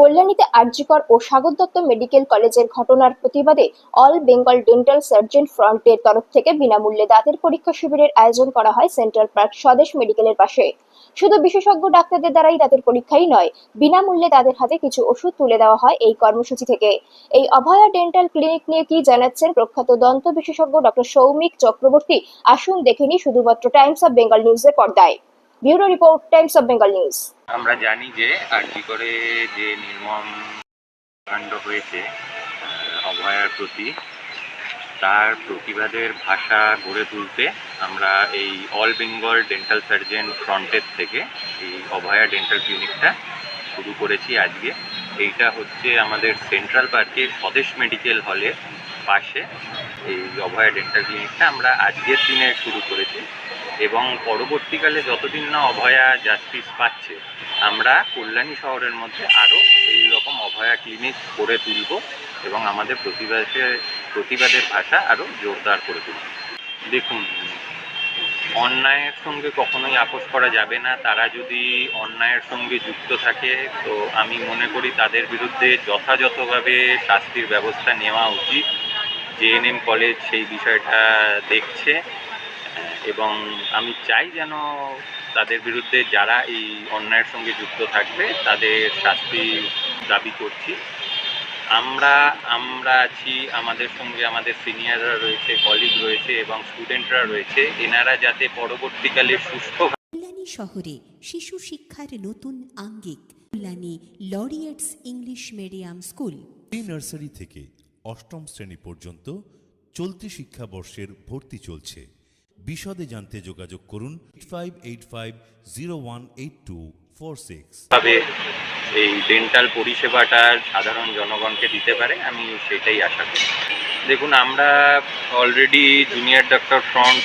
কল্যাণীতে আরজিকর ও সাগর দত্ত মেডিকেল কলেজের ঘটনার প্রতিবাদে অল বেঙ্গল ডেন্টাল সার্জন ফ্রন্টের তরফ থেকে বিনামূল্যে দাঁতের পরীক্ষা শিবিরের আয়োজন করা হয় সেন্ট্রাল পার্ক স্বদেশ মেডিকেলের পাশে। শুধু বিশেষজ্ঞ ডাক্তারদের দ্বারাই দাঁতের পরীক্ষাই নয়, বিনামূল্যে তাদের হাতে কিছু ওষুধ তুলে দেওয়া হয় এই কর্মসূচি থেকে। এই অভয়া ডেন্টাল ক্লিনিক নিয়ে কি জানাচ্ছেন প্রখ্যাত দন্ত বিশেষজ্ঞ ডক্টর সৌমিক চক্রবর্তী, আসুন দেখেনি শুধুমাত্র টাইমস অফ বেঙ্গল নিউজের পর্দায়। Bureau report, times of Bengal news. আমরা জানি যে আরজি করে যে নির্মম কাণ্ড হয়েছে অভয়ার প্রতি, তার প্রতিবাদের ভাষা গড়ে তুলতে আমরা এই অল বেঙ্গল ডেন্টাল সার্জন ফ্রন্টের থেকে এই অভয়া ডেন্টাল ক্লিনিকটা শুরু করেছি আজকে। এইটা হচ্ছে আমাদের সেন্ট্রাল পার্কের স্বদেশ মেডিকেল হলের পাশে এই অভয়া ডেন্টাল ক্লিনিকটা আমরা আজকের দিনে শুরু করেছি। এবং পরবর্তীকালে যতদিন না অভয়া জাস্টিস পাচ্ছে, আমরা কল্যাণী শহরের মধ্যে আরও এই রকম অভয়া ক্লিনিক করে তুলব এবং আমাদের প্রতিবাদের প্রতিবাদের ভাষা আরও জোরদার করে তুলব। দেখুন, অন্যায়ের সঙ্গে কখনোই আপোষ করা যাবে না। তারা যদি অন্যায়ের সঙ্গে যুক্ত থাকে, তো আমি মনে করি তাদের বিরুদ্ধে যথাযথভাবে শাস্তির ব্যবস্থা নেওয়া উচিত। জেএনএম কলেজ সেই বিষয়টা দেখছে। এবং আমি চাই যেন তাদের বিরুদ্ধে যারা এই অন্যায়ের সঙ্গে যুক্ত থাকবে তাদের শাস্তি দাবি করছি। আমরা আমরা আছি আমাদের সঙ্গে আমাদের সিনিয়ররা রয়েছে কলিগ রয়েছে এবং স্টুডেন্টরা রয়েছে। এনারা যাতে পরবর্তীকালে সুস্থ কল্যাণী শহরে শিশু শিক্ষার নতুন আঙ্গিক Kalyani laureates English medium school pre nursery থেকে অষ্টম শ্রেণি পর্যন্ত চলতি শিক্ষাবর্ষের ভর্তি চলছে। বিশদে জানতে যোগাযোগ করুন five eight five zero one eight two four six এই ডেন্টাল পরিষেবাটা সাধারণ জনগণকে দিতে পারে, আমি সেটাই আশা করি। দেখুন, আমরা অলরেডি জুনিয়র ডক্টর ফ্রন্ট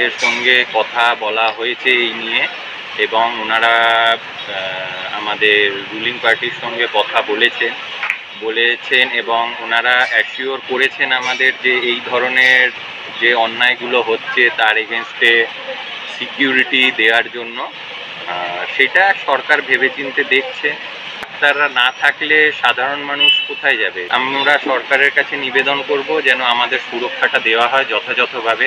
এর সঙ্গে কথা বলা হয়েছে এই নিয়ে, এবং ওনারা আমাদের রুলিং পার্টির সঙ্গে কথা বলেছেন বলেছেন, এবং ওনারা অ্যাসিওর করেছেন আমাদের যে এই ধরনের যে অন্যায়গুলো হচ্ছে তার এগেনস্টে সিকিউরিটি দেওয়ার জন্য সেটা সরকার ভেবেচিন্তে দেখছে। ডাক্তাররা না থাকলে সাধারণ মানুষ কোথায় যাবে? আমরা সরকারের কাছে নিবেদন করব যেন আমাদের সুরক্ষাটা দেওয়া হয় যথাযথভাবে।